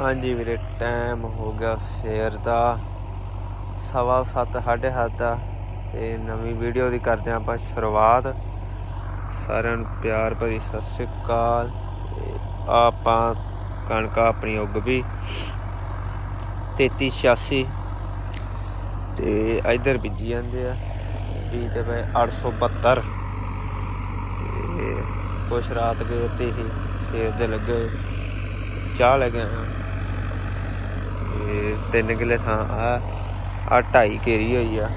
ਹਾਂਜੀ ਵੀਰੇ ਟਾਈਮ ਹੋ ਗਿਆ ਸ਼ੇਰ ਦਾ ਸਵਾ ਸੱਤ, ਸਾਢੇ ਸੱਤ ਦਾ ਤੇ ਨਵੀਂ ਵੀਡੀਓ ਦੀ ਕਰਦੇ ਆਪਾਂ ਸ਼ੁਰੂਆਤ। ਸਾਰਿਆਂ ਨੂੰ ਪਿਆਰ ਭਰੀ ਸਤਿ ਸ੍ਰੀ ਅਕਾਲ ਆਪਾਂ ਕਣਕ ਆਪਣੀ ਉੱਗ ਵੀ 3386 ਤੇ ਇਧਰ ਬੀਜੀ ਜਾਂਦੇ ਆ। ਬੀਜਦੇ ਪਏ 872 ਤੇ ਕੁਛ ਰਾਤ ਗਏ ਤੇ ਹੀ ਸ਼ੇਰ ਦੇ ਲੱਗੇ, ਚਾਹ ਲੈ ਕੇ ਆਇਆ ਤੇ ਤਿੰਨ ਕਿੱਲੇ ਥਾਂ ਆ ਆ ਢਾਈ ਕੇਰੀ ਹੋਈ ਆ।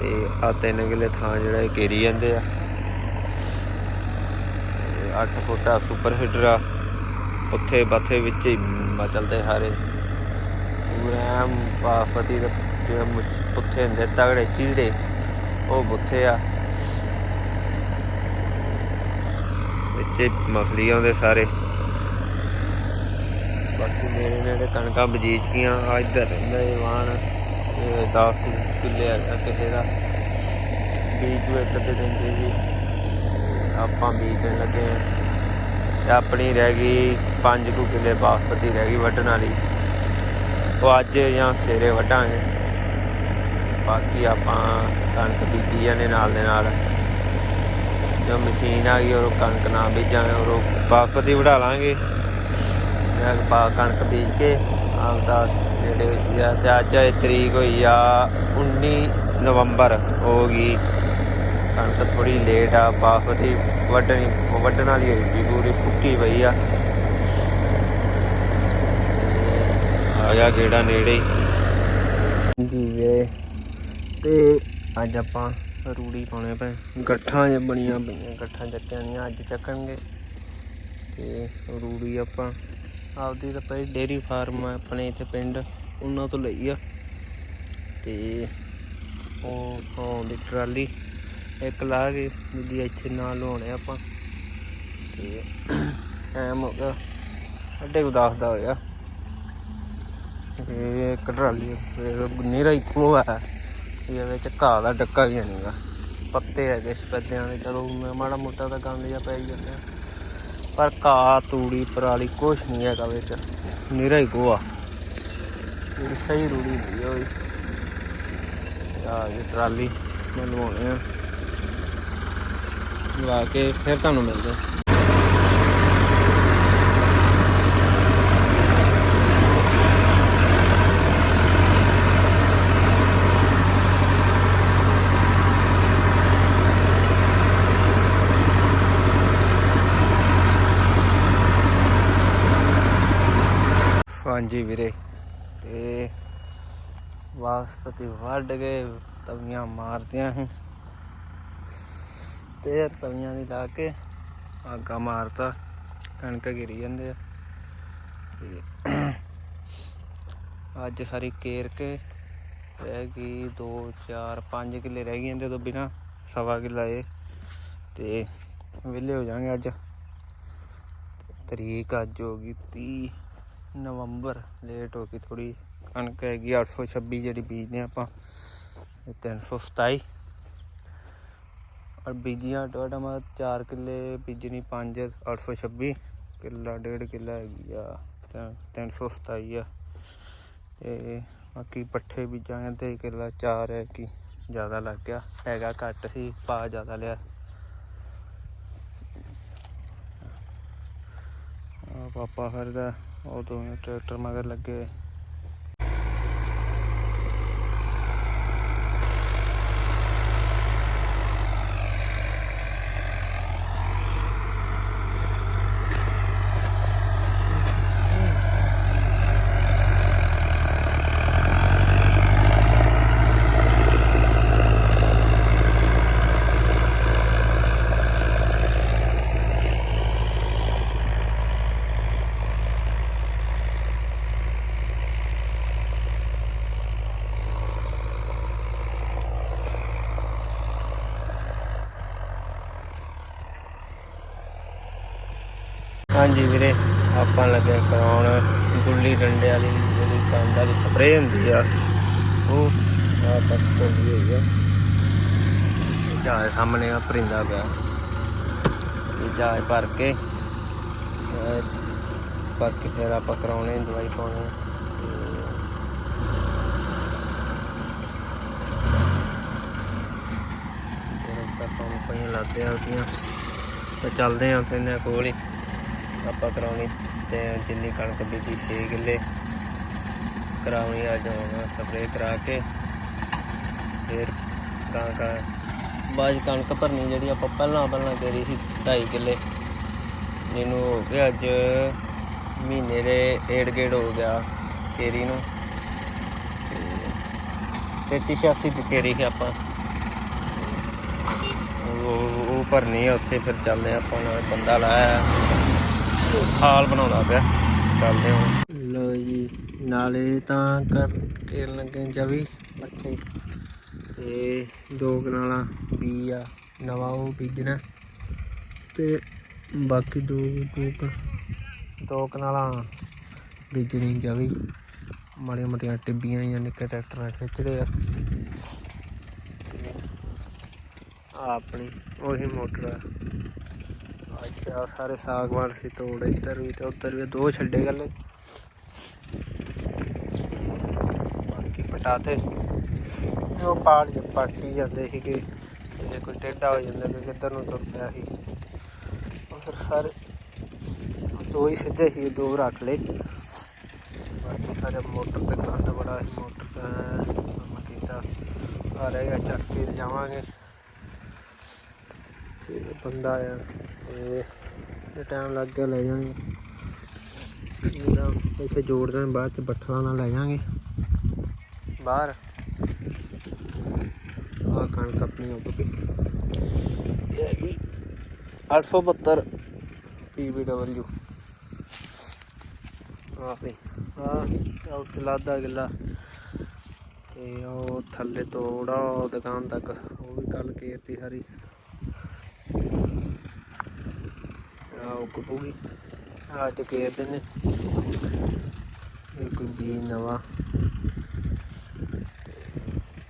ਤੇ ਆ ਤਿੰਨ ਕਿੱਲੇ ਥਾਂ ਜਿਹੜਾ ਇਹ ਕੇਰੀ ਜਾਂਦੇ ਆ। 8 ਫੁੱਟਾ ਸੁਪਰ ਹੀਟਰ ਆ। ਉੱਥੇ ਬਾਥੇ ਵਿੱਚ ਹੀ ਮਚਲਦੇ ਹਾਰੇ। ਪੂਰਾ ਬਾਫਤੀ ਦੇ ਜਿਹੜੇ ਪੁੱਥੇ ਹੁੰਦੇ, ਤਗੜੇ ਚੀੜੇ, ਉਹ ਬੁੱਥੇ ਆ। ਵਿੱਚ ਮਫਲੀ ਆਉਂਦੇ ਸਾਰੇ। ਬਾਕੀ ਮੇਰੇ ਨੇੜੇ ਕਣਕਾਂ ਬਜੀਜ ਗਈਆਂ ਆ ਇੱਧਰ ਰਹਿੰਦਾ ਇਹ ਵਾਣ ਇਹ 10 ਕਿੱਲੇ ਆ ਕਿਸੇ ਦਾ। ਬੀਜ ਨੂੰ ਇੱਕ ਦੇ ਦਿੰਦੇ ਜੀ ਆਪਾਂ ਬੀਜਣ ਲੱਗੇ ਤੇ ਆਪਣੀ ਰਹਿ ਗਈ 5 ਕੁ ਕਿੱਲੇ ਬਾਸਪਤੀ ਰਹਿ ਗਈ ਵੱਢਣ ਵਾਲੀ। ਉਹ ਅੱਜ ਜਾਂ ਸਵੇਰੇ ਵੱਢਾਂਗੇ। ਬਾਕੀ ਆਪਾਂ ਕਣਕ ਬੀਜੀ ਜਾਂਦੇ ਨਾਲ ਦੇ ਨਾਲ। ਜੋ ਮਸ਼ੀਨ ਆ ਗਈ, ਉਹ ਕਣਕ ਨਾ ਬੀਜਾਂਗੇ, ਉਹ ਬਾਸਪਤੀ ਵਢਾ ਲਾਂਗੇ। ਮੈਂ ਪਾ ਕਣਕ ਬੀਜ ਕੇ ਆਪਦਾ ਜਿਹੜੇ ਆ ਅੱਜ ਇਹ ਤਰੀਕ ਹੋਈ ਆ 19 ਨਵੰਬਰ, ਹੋ ਗਈ। ਕਣਕ ਥੋੜੀ ਲੇਟ ਆ ਬਾਸਪਤੀ ਵੱਢਣੀ, ਵੱਢਣ ਵਾਲੀ ਹੋਈ ਵੀ ਪੂਰੀ ਸੁੱਕੀ ਪਈ ਆ। ਆ ਗਿਆ ਗੇੜਾ ਨੇੜੇ ਹੀ। ਜੀ ਵੀਰੇ, ਤੇ ਅੱਜ ਆਪਾਂ ਰੂੜੀ ਪਾਉਣੇ ਪਏ ਗੱਠਾਂ ਜੇ ਬਣੀਆਂ ਪਈਆਂ, ਗੱਠਾਂ ਚੱਕਿਆ ਨਹੀਂ ਅੱਜ ਚੱਕਣਗੇ। ਤੇ ਰੂੜੀ ਆਪਾਂ ਆਪਦੀ ਤਾਂ ਪਈ ਡੇਰੀ ਫਾਰਮ ਆ ਆਪਣੇ ਇੱਥੇ ਪਿੰਡ, ਉਹਨਾਂ ਤੋਂ ਲਈ ਆ। ਤੇ ਉਹ ਆਉਂਦੀ ਟਰਾਲੀ ਇੱਕ ਲਾ ਕੇ ਦੂਜੀ ਇੱਥੇ ਨਾਲ ਲਾਉਣੇ ਆਪਾਂ। ਤੇ ਟਾਈਮ ਹੋ ਗਿਆ, ਅੱਡੇ ਕੁ ਦਸ ਦਾ ਹੋਇਆ ਇਹ ਇੱਕ ਟਰਾਲੀ ਫਿਰ ਹੀ ਇੱਕੋ ਆ ਵਿੱਚ ਘਾਹ ਦਾ ਡੱਕਾ ਵੀ ਨਹੀਂਗਾ ਪੱਤੇ ਹੈਗੇ ਸਪੈਦਿਆਂ ਦੇ, ਚਲੋ ਮਾੜਾ ਮੋਟਾ ਤਾਂ ਗੰਦ ਜਿਹਾ ਪੈ ਹੀ ਜਾਂਦਾ। ਪਰ ਘਾਹ, ਤੂੜੀ, ਪਰਾਲੀ ਕੁਛ ਨਹੀਂ ਹੈਗਾ ਵਿੱਚ। ਨੀਰਾ ਹੀ ਗੋਆ। ਇਹ ਸਹੀ ਰੂੜੀ ਨਹੀਂ ਹੋਈ ਆ ਇਹ ਟਰਾਲੀ। ਮੈਂ ਲਵਾਉਣੇ ਆ। ਲਵਾ ਕੇ ਫਿਰ ਤੁਹਾਨੂੰ ਮਿਲਦੇ ਹਾਂਜੀ ਵੀਰੇ। ਤੇ ਵਾਸਪਤੀ ਵੱਢ ਕੇ ਤਵੀਆਂ ਮਾਰਦਿਆਂ ਸੀ। ਤੇ ਤਵੀਆਂ ਦੀ ਲਾ ਕੇ ਆਗਾ ਮਾਰਤਾ। ਕਣਕ ਗਿਰੀ ਜਾਂਦੇ ਆ। ਤੇ ਅੱਜ ਸਾਰੀ ਕੇਰ ਕੇ ਰਹਿ ਗਈ 2 4 5 ਕਿੱਲੇ ਰਹਿ ਗਏ ਇਹਦੇ ਤੋਂ ਬਿਨਾ ਸਵਾ ਕਿੱਲਾ ਇਹ। ਤੇ ਵਿਹਲੇ ਹੋ ਜਾਾਂਗੇ ਅੱਜ। ਤਰੀਕ ਅੱਜ ਹੋ ਗਈ 30 ਨਵੰਬਰ ਲੇਟ ਹੋ ਗਈ ਥੋੜੀ ਕਣਕ ਹੈਗੀ 826 ਜਿਹੜੀ ਬੀਜਦੇ ਆਪਾਂ ਇਹ 327 ਔਰ ਬੀਜੀਆਂ ਟੋਟਮ 4 ਕਿੱਲੇ ਬੀਜਣੀ 5 826 ਕਿੱਲਾ, ਡੇਢ ਕਿੱਲਾ ਹੈਗੀ ਆ, ਤਾਂ 327 ਆ। ਤੇ ਬਾਕੀ ਪੱਠੇ ਬੀਜਾਂਗੇ ਤੇ ਕਿੱਲਾ 4 ਹੈ ਕਿ ਜ਼ਿਆਦਾ ਲੱਗ ਗਿਆ, ਹੈਗਾ ਘੱਟ ਸੀ, ਪਾ ਜ਼ਿਆਦਾ ਲਿਆ। ਪਾਪਾ ਪਾਪਾ ਫਿਰਦਾ ਉਹ ਦੋਵੇਂ ਟਰੈਕਟਰ ਮਗਰ ਲੱਗੇ। ਹਾਂਜੀ ਵੀਰੇ ਆਪਾਂ ਲੱਗੇ ਕਰਾਉਣ ਗੁੱਲੀ ਡੰਡੇ ਵਾਲੀ ਜਿਹੜੀ ਕੰਡ ਵਾਲੀ ਸਪਰੇਅ ਹੁੰਦੀ ਆ। ਉਹ ਆ ਤੱਕ ਹੁੰਦੀ ਹੋਈ ਆ। ਜਹਾਜ਼ ਸਾਹਮਣੇ ਆ ਪਰਿੰਦਾ ਪਿਆ। ਇਹ ਜਹਾਜ਼ ਭਰ ਕੇ ਅਹ, ਬਾਕੀ ਫਿਰ ਆਪਾਂ ਕਰਾਉਣੇ ਦਵਾਈ ਪਾਉਣੇ। ਆ। ਤੇ ਆਪਾਂ ਪਾਣੀ ਪਾਣੀ ਲਾਦੇ ਆ ਉਹਦੀਆਂ। ਤੇ ਚੱਲਦੇ ਆ ਫਿਰ ਕੋਲ ਹੀ। ਆਪਾਂ ਕਰਾਉਣੀ ਤੇ ਜਿੰਨੀ ਕਣਕ ਬੀਜੀ 6 ਕਿੱਲੇ ਕਰਾਉਣੀ ਅੱਜ ਹੁਣ ਸਪਰੇਅ ਕਰਾ ਕੇ ਫਿਰ ਕਾਂ ਕਾਂ ਬਾਅਦ 'ਚ ਕਣਕ ਭਰਨੀ ਜਿਹੜੀ ਆਪਾਂ ਪਹਿਲਾਂ ਪਹਿਲਾਂ ਕਰੀ ਸੀ 2.5 ਕਿੱਲੇ। ਮੈਨੂੰ ਹੋ ਗਿਆ ਅੱਜ ਮਹੀਨੇ ਦੇ ਏੜ ਗੇੜ ਹੋ ਗਿਆ ਕੇਰੀ ਨੂੰ। ਤੇ 33 86 ਦੀ ਕੇਰੀ ਸੀ ਆਪਾਂ। ਉਹ ਉਹ ਭਰਨੀ ਆ, ਉੱਥੇ ਫਿਰ ਚੱਲਦੇ ਆ ਆਪਾਂ ਨਾਲ ਬੰਦਾ ਲਾਇਆ। ਖਾਲ ਬਣਾਉਂਦਾ ਪਿਆ। ਚੱਲਦੇ ਹਾਂ ਲੋ ਜੀ, ਨਾਲੇ ਤਾਂ ਕਰਕੇ ਲੱਗੇ ਜਵੀ ਪੱਠੇ। ਤੇ ਦੋ ਕਨਾਲਾਂ ਬੀ ਆ, ਨਵਾਂ ਉਹ ਬੀਜਣਾ। ਤੇ ਬਾਕੀ ਦੋ ਦੋ ਦੋ ਕਨਾਲਾਂ ਬੀਜਣੀ ਜਵੀ। ਮਾੜੀਆਂ ਮੋਟੀਆਂ ਟਿੱਬੀਆਂ ਜਾਂ ਨਿੱਕੇ ਟਰੈਕਟਰ ਨਾਲ ਖਿੱਚਦੇ ਆ। ਆ ਆਪਣੀ ਉਹੀ ਮੋਟਰ ਆ। ਆ ਇੱਥੇ ਆ ਸਾਰੇ ਸਾਗਵਾਨ ਸੀ ਤੋੜ ਇੱਧਰ ਵੀ ਤੇ ਉੱਧਰ ਵੀ ਦੋ ਛੱਡੇ ਗੱਲੇ। ਬਾਕੀ ਪਟਾਤੇ। ਉਹ ਪਾੜ ਜੇ ਪਾਟੀ ਜਾਂਦੇ ਸੀਗੇ। ਤੇ ਕੋਈ ਟੇਢਾ ਹੋ ਜਾਂਦਾ ਕਿ ਕਿੱਧਰ ਨੂੰ ਤੁਰ ਪਿਆ ਸੀ। ਉਹ ਫਿਰ ਸਾਰੇ ਦੋ ਹੀ ਸਿੱਧੇ ਸੀ, ਦੋ ਰੱਖ ਲਏ। ਬਾਕੀ ਸਾਰੇ ਮੋਟਰ ਤੇ ਕੰਧ ਬੜਾ ਸੀ, ਮੋਟਰ ਤੇ ਕੰਮ ਕੀਤਾ। ਆ ਰਹੇਗਾ, ਚੱਕ ਕੇ ਜਾਵਾਂਗੇ। ਤੇ ਬੰਦਾ ਆ। ਤੇ ਟਾਈਮ ਲੱਗ ਗਿਆ ਲੈ ਜਾਾਂਗੇ ਇਹਦਾ ਇੱਥੇ ਜੋੜ ਦੇਣ, ਬਾਅਦ ਚ ਬੱਠਲਾਂ ਨਾਲ ਲੈ ਜਾਾਂਗੇ ਬਾਹਰ। ਆ ਕਣਕ ਆਪਣੀ ਹੋ ਗਈ। ਇਹ ਹੈਗੀ 872 ਪੀਬੀਡਬਲਯੂ ਆ ਵੀ ਆ ਉੱਥੇ ਲਾਦਾ ਗਿੱਲਾ। ਤੇ ਉਹ ਥੱਲੇ ਤੋੜਾ ਉਹ ਦੁਕਾਨ ਤੱਕ, ਉਹ ਵੀ ਕੱਲ ਕੇਰਤੀ ਸਾਰੀ ਆ ਉਹ ਕੁੱਟੂਗੀ ਆ ਤੇ ਕੇਰ ਦਿੰਨੇ ਇਹ ਕੋਈ ਵੀ ਨਵਾਂ।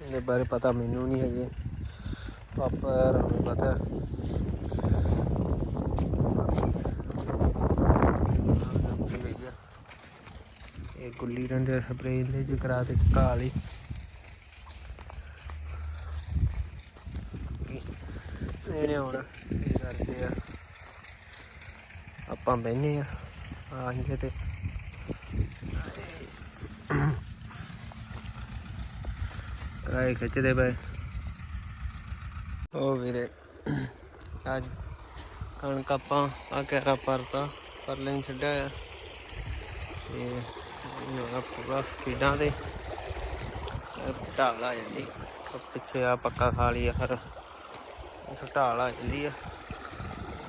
ਇਹਦੇ ਬਾਰੇ ਪਤਾ ਮੈਨੂੰ ਨਹੀਂ ਹਜੇ ਪਾਪਾ ਨੂੰ ਪਤਾ। ਇਹ ਗੁੱਲੀ ਡੰਡੇ ਸਪਰੇਅ ਇਹਦੇ ਚ ਕਰਾ ਦੇ ਕਾਲੀ ਇਹਨੇ ਹੁਣ ਕੀ ਕਰਦੇ ਆ ਆਪਾਂ ਬਹਿਨੇ ਆ ਆਂਗੇ ਤੇ ਕਰਾਏ ਖਿੱਚਦੇ ਪਏ। ਉਹ ਵੀਰੇ, ਅੱਜ ਕਣਕ ਆਪਾਂ ਆ ਕੈਰਾ ਪਰਤਾ ਪਰ ਲੈਣ ਛੱਡਿਆ ਆ ਤੇ ਇਹਨਾਂ ਪੂਰਾ ਸਪੀਡਾਂ ਤੇ ਢਾਲ ਆ ਜਾਂਦੀ। ਉਹ ਪਿੱਛੇ ਆ ਪੱਕਾ ਖਾ ਲਈ ਆ ਫਿਰ ਉਹ ਢਾਲ ਆ ਜਾਂਦੀ ਆ।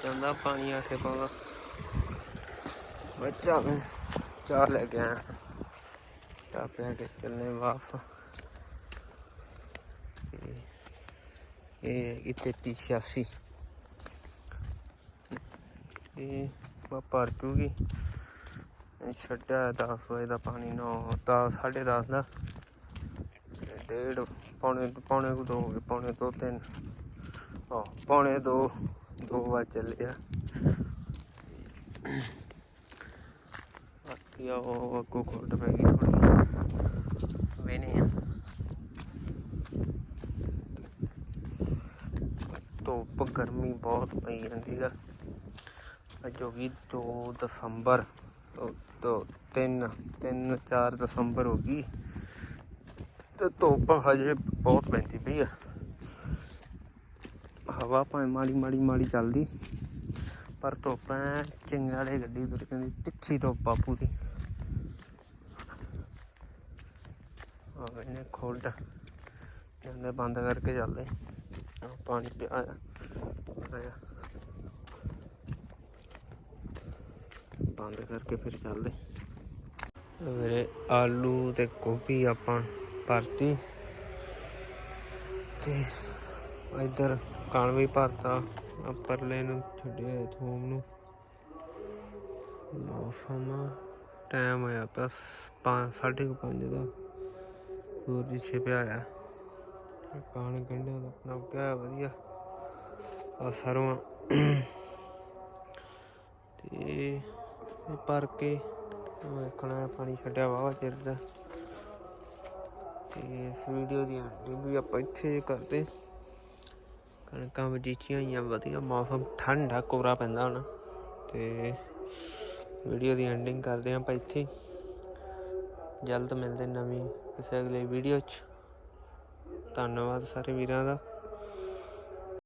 ਜਾਂਦਾ ਪਾਣੀ ਆਖੇ ਪਾਉਂਦਾ। ਬੱਚਾ ਮੈਂ ਚਾਹ ਲੈ ਕੇ ਆਇਆ। ਚਾਹ ਪਿਆ ਕੇ ਚੱਲਨੇ ਵਾਪਸ। ਤੇ ਇਹ ਹੈਗੀ 3386 ਇਹ ਵਾ ਭਰ ਜੂਗੀ। ਇਹ ਛੱਡਿਆ 10 ਵਜੇ ਦਾ ਪਾਣੀ, ਨੌ 10 10:30 ਦਾ। ਤੇ ਡੇਢ, ਪੌਣੇ ਪੌਣੇ ਕੁ ਦੋ ਹੋ ਗਏ, ਪੌਣੇ ਦੋ ਤਿੰਨ ਆਹ ਪੌਣੇ ਦੋ ਦੋ ਵਜੇ ਚੱਲਿਆ ਬਾਕੀ ਆ ਉਹ ਅੱਗੋਂ ਖੁੱਡ ਪੈ ਗਈ ਥੋੜੀ ਵੇਨੇ ਆ। ਧੁੱਪ, ਗਰਮੀ ਬਹੁਤ ਪਈ ਜਾਂਦੀ ਆ। ਅੱਜ ਹੋ ਗਈ 2 ਦਸੰਬਰ। ਤੋਂ 3 3 4 ਦਸੰਬਰ ਹੋ ਗਈ। ਤੇ ਧੁੱਪ ਹਜੇ ਬਹੁਤ ਪੈਂਦੀ ਪਈ ਆ। ਹਵਾ ਭਾਵੇਂ ਮਾੜੀ ਮਾੜੀ ਮਾੜੀ ਚੱਲਦੀ, ਪਰ ਧੁੱਪ ਐ ਚਿੰਗਾੜੇ ਗੱਡੀ ਤੁਰ ਜਾਂਦੀ ਤਿੱਖੀ ਧੁੱਪ ਆ ਪੂਰੀ ਆ ਇਹਨੇ ਬੰਦ ਕਰਕੇ ਚੱਲਦੇ ਪਾਣੀ ਪਿਆ, ਆਇਆ। ਬੰਦ ਕਰਕੇ ਫਿਰ ਚੱਲਦੇ ਮੇਰੇ ਆਲੂ ਤੇ ਗੋਭੀ ਆਪਾਂ ਭਰਤੀ। ਤੇ ਇੱਧਰ ਕਣ ਵੀ ਭਰਤਾ ਪਰਲੇ ਨੂੰ ਛੱਡਿਆ ਥੋਮ ਨੂੰ। ਮੌਸਮ ਟਾਈਮ ਹੋਇਆ ਪਿਆ 5 ਪੰਜ ਦਾ। ਸੂਰਜ ਛਿਪਿਆ ਆ ਕਾਣ ਗੰਢਿਆਂ ਦਾ ਆਪਣਾ ਉੱਗਿਆ ਵਧੀਆ। ਆ ਸਰੋਂ ਤੇ ਭਰ ਕੇ ਵੇਖਣਾ ਪਾਣੀ ਛੱਡਿਆ ਵਾਵਾ ਚਿਰ ਦਾ। ਤੇ ਇਸ ਵੀਡੀਓ ਦੀ ਐਂਡਿੰਗ ਵੀ ਆਪਾਂ ਇੱਥੇ ਕਰਦੇ। ਕਣਕਾਂ ਵਜੀਚੀਆਂ ਹੋਈਆਂ ਵਧੀਆ। ਮੌਸਮ ਠੰਡਾ ਕੋਰਾ ਪੈਂਦਾ ਹੁਣ। ਤੇ ਵੀਡੀਓ ਦੀ ਐਂਡਿੰਗ ਕਰਦੇ ਹਾਂ ਆਪਾਂ ਇੱਥੇ। ਜਲਦ ਮਿਲਦੇ ਨਵੀਂ ਇਸ ਅਗਲੀ ਵੀਡੀਓ 'ਚ। ਧੰਨਵਾਦ ਸਾਰੇ ਵੀਰਾਂ ਦਾ।